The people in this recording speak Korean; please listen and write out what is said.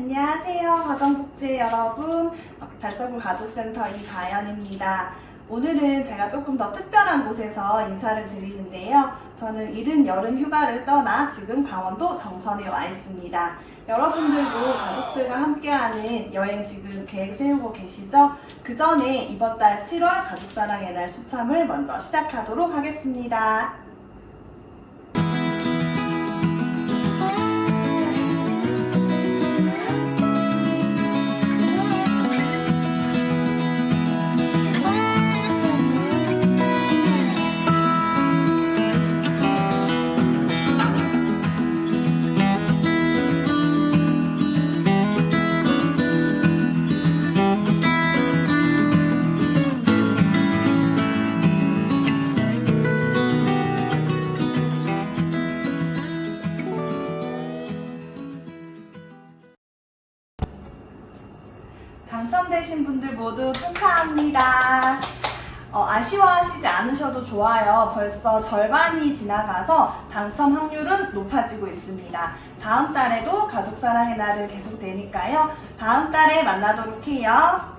안녕하세요, 가정복지 여러분. 달서구 가족센터 이가연입니다. 오늘은 제가 조금 더 특별한 곳에서 인사를 드리는데요. 저는 이른 여름 휴가를 떠나 지금 강원도 정선에 와 있습니다. 여러분들도 가족들과 함께하는 여행 지금 계획 세우고 계시죠? 그 전에 이번 달 7월 가족사랑의 날 추첨을 먼저 시작하도록 하겠습니다. 당첨되신 분들 모두 축하합니다. 어, 아쉬워하시지 않으셔도 좋아요. 벌써 절반이 지나가서 당첨 확률은 높아지고 있습니다. 다음 달에도 가족사랑의 날은 계속되니까요. 다음 달에 만나도록 해요.